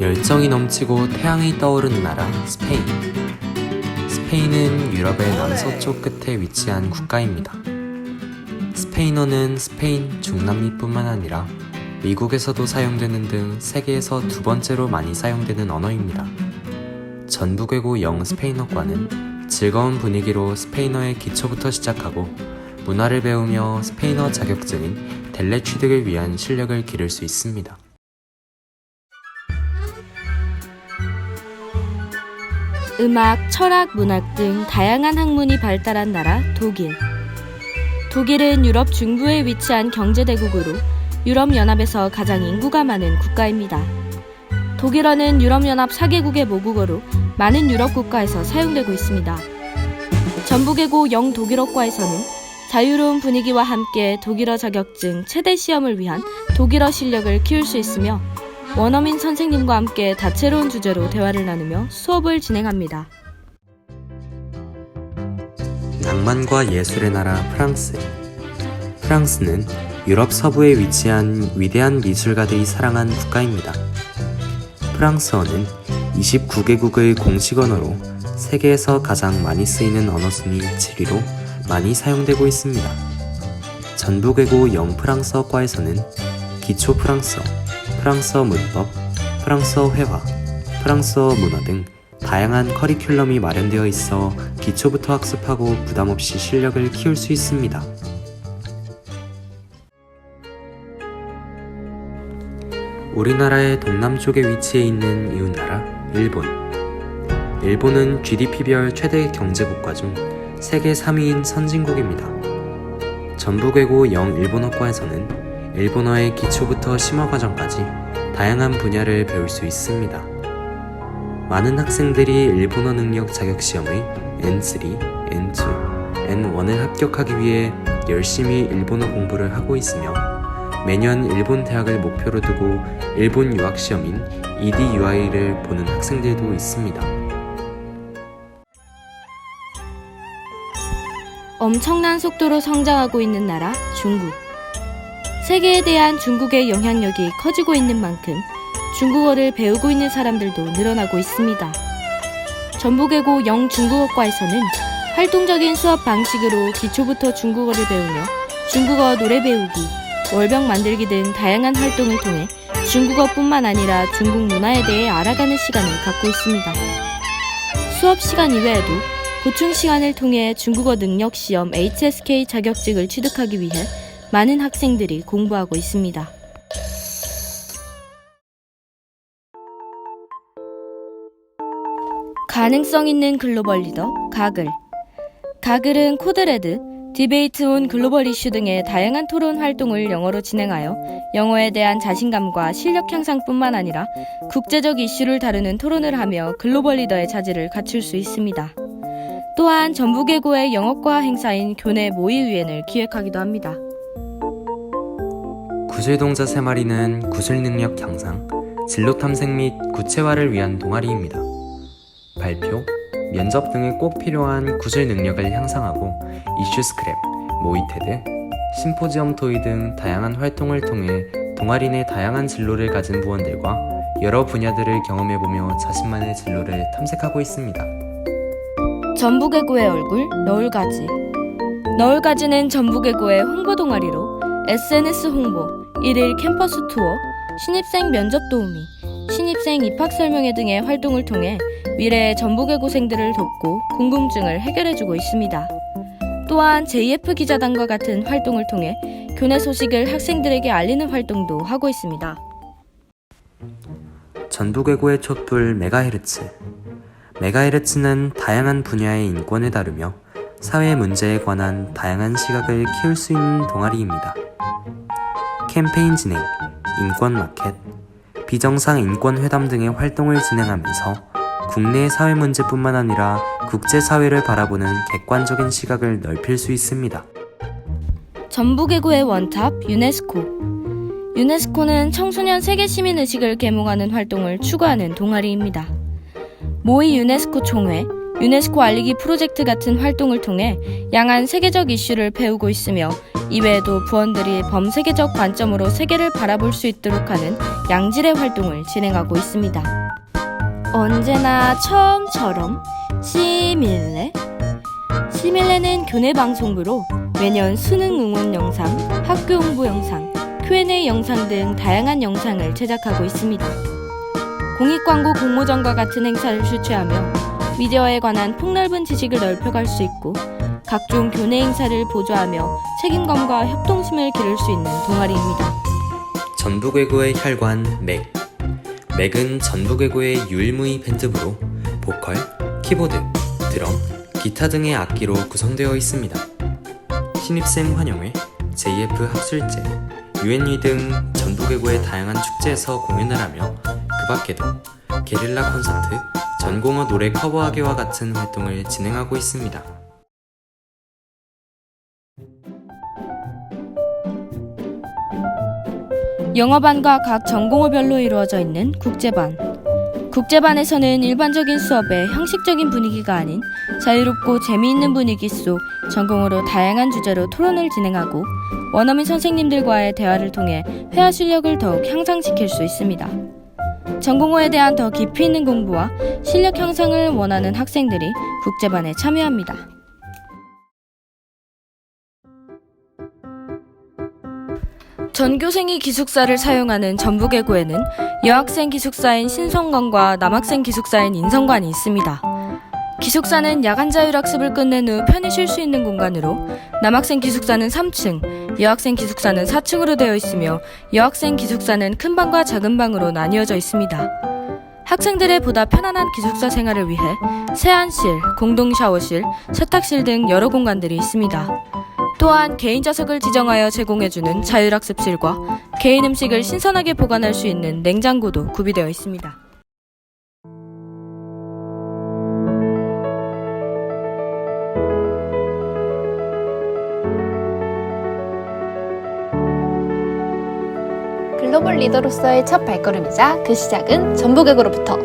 열정이 넘치고 태양이 떠오르는 나라 스페인. 스페인은 유럽의 남서쪽 끝에 위치한 국가입니다. 스페인어는 스페인 중남미뿐만 아니라 미국에서도 사용되는 등 세계에서 두 번째로 많이 사용되는 언어입니다. 전북외고 영 스페인어과는 즐거운 분위기로 스페인어의 기초부터 시작하고 문화를 배우며 스페인어 자격증인 델레 취득을 위한 실력을 기를 수 있습니다. 음악, 철학, 문학 등 다양한 학문이 발달한 나라 독일. 독일은 유럽 중부에 위치한 경제대국으로 유럽연합에서 가장 인구가 많은 국가입니다. 독일어는 유럽연합 4개국의 모국어로 많은 유럽 국가에서 사용되고 있습니다. 전북외고 영 독일어과에서는 자유로운 분위기와 함께 독일어 자격증 최대 시험을 위한 독일어 실력을 키울 수 있으며 원어민 선생님과 함께 다채로운 주제로 대화를 나누며 수업을 진행합니다. 낭만과 예술의 나라 프랑스. 프랑스는 유럽 서부에 위치한 위대한 미술가들이 사랑한 국가입니다. 프랑스어는 29개국의 공식 언어로 세계에서 가장 많이 쓰이는 언어 순위 7위로 많이 사용되고 있습니다. 전북외고 영 프랑스어과에서는 기초 프랑스어, 프랑스어 문법, 프랑스어 회화, 프랑스어 문화 등 다양한 커리큘럼이 마련되어 있어 기초부터 학습하고 부담 없이 실력을 키울 수 있습니다. 우리나라의 동남쪽에 위치해 있는 이웃나라 일본. 일본은 GDP별 최대 경제국가 중 세계 3위인 선진국입니다. 전북외고 영 일본어과에서는 일본어의 기초부터 심화 과정까지 다양한 분야를 배울 수 있습니다. 많은 학생들이 일본어 능력 자격 시험의 N3, N2, N1을 합격하기 위해 열심히 일본어 공부를 하고 있으며 매년 일본 대학을 목표로 두고 일본 유학 시험인 EDUI를 보는 학생들도 있습니다. 엄청난 속도로 성장하고 있는 나라 중국. 세계에 대한 중국의 영향력이 커지고 있는 만큼 중국어를 배우고 있는 사람들도 늘어나고 있습니다. 전북외고 영 중국어과에서는 활동적인 수업 방식으로 기초부터 중국어를 배우며 중국어 노래 배우기, 월병 만들기 등 다양한 활동을 통해 중국어뿐만 아니라 중국 문화에 대해 알아가는 시간을 갖고 있습니다. 수업 시간 이외에도 보충 시간을 통해 중국어 능력 시험 HSK 자격증을 취득하기 위해 많은 학생들이 공부하고 있습니다. 가능성 있는 글로벌 리더 가글. 가글은 코드레드, 디베이트 온 글로벌 이슈 등의 다양한 토론 활동을 영어로 진행하여 영어에 대한 자신감과 실력 향상뿐만 아니라 국제적 이슈를 다루는 토론을 하며 글로벌 리더의 자질을 갖출 수 있습니다. 또한 전북외고의 영어과 행사인 교내 모의유엔을 기획하기도 합니다. 구슬동자 세 마리는 구슬 능력 향상, 진로 탐색 및 구체화를 위한 동아리입니다. 발표, 면접 등에 꼭 필요한 구슬 능력을 향상하고 이슈 스크랩, 모의테드, 심포지엄 토의 등 다양한 활동을 통해 동아리 내 다양한 진로를 가진 부원들과 여러 분야들을 경험해보며 자신만의 진로를 탐색하고 있습니다. 전북외고의 얼굴 너울가지 너울가지는 전북외고의 홍보 동아리로 SNS 홍보, 일일 캠퍼스 투어, 신입생 면접 도우미, 신입생 입학 설명회 등의 활동을 통해 미래의 전북외고생들을 돕고 궁금증을 해결해주고 있습니다. 또한 JF 기자단과 같은 활동을 통해 교내 소식을 학생들에게 알리는 활동도 하고 있습니다. 전북외고의 촛불 메가헤르츠. 메가헤르츠는 다양한 분야의 인권을 다루며 사회 문제에 관한 다양한 시각을 키울 수 있는 동아리입니다. 캠페인 진행, 인권 마켓, 비정상 인권 회담 등의 활동을 진행하면서 국내 사회 문제뿐만 아니라 국제 사회를 바라보는 객관적인 시각을 넓힐 수 있습니다. 전북외고의 원탑 유네스코 유네스코는 청소년 세계 시민 의식을 계몽하는 활동을 추구하는 동아리입니다. 모의 유네스코 총회, 유네스코 알리기 프로젝트 같은 활동을 통해 양한 세계적 이슈를 배우고 있으며 이외에도 부원들이 범세계적 관점으로 세계를 바라볼 수 있도록 하는 양질의 활동을 진행하고 있습니다. 언제나 처음처럼 시밀레 시밀레는 교내 방송부로 매년 수능 응원 영상, 학교 홍보 영상, Q&A 영상 등 다양한 영상을 제작하고 있습니다. 공익광고 공모전과 같은 행사를 주최하며 미디어에 관한 폭넓은 지식을 넓혀갈 수 있고 각종 교내 행사를 보조하며 책임감과 협동심을 기를 수 있는 동아리입니다. 전북외고의 혈관 맥. 맥은 전북외고의 유일무이 밴드부로 보컬, 키보드, 드럼, 기타 등의 악기로 구성되어 있습니다. 신입생 환영회, JF 학술제, UN위 등 전북외고의 다양한 축제에서 공연을 하며 그 밖에도 게릴라 콘서트, 전공어 노래 커버하기와 같은 활동을 진행하고 있습니다. 영어반과 각 전공어별로 이루어져 있는 국제반. 국제반에서는 일반적인 수업의 형식적인 분위기가 아닌 자유롭고 재미있는 분위기 속 전공으로 다양한 주제로 토론을 진행하고 원어민 선생님들과의 대화를 통해 회화 실력을 더욱 향상시킬 수 있습니다. 전공어에 대한 더 깊이 있는 공부와 실력 향상을 원하는 학생들이 국제반에 참여합니다. 전교생이 기숙사를 사용하는 전북외고에는 여학생 기숙사인 신성관과 남학생 기숙사인 인성관이 있습니다. 기숙사는 야간 자율학습을 끝낸 후 편히 쉴 수 있는 공간으로 남학생 기숙사는 3층, 여학생 기숙사는 4층으로 되어 있으며 여학생 기숙사는 큰 방과 작은 방으로 나뉘어져 있습니다. 학생들의 보다 편안한 기숙사 생활을 위해 세안실, 공동 샤워실, 세탁실 등 여러 공간들이 있습니다. 또한 개인 좌석을 지정하여 제공해주는 자율학습실과 개인 음식을 신선하게 보관할 수 있는 냉장고도 구비되어 있습니다. 글로벌 리더로서의 첫 발걸음이자 그 시작은 전북외고로부터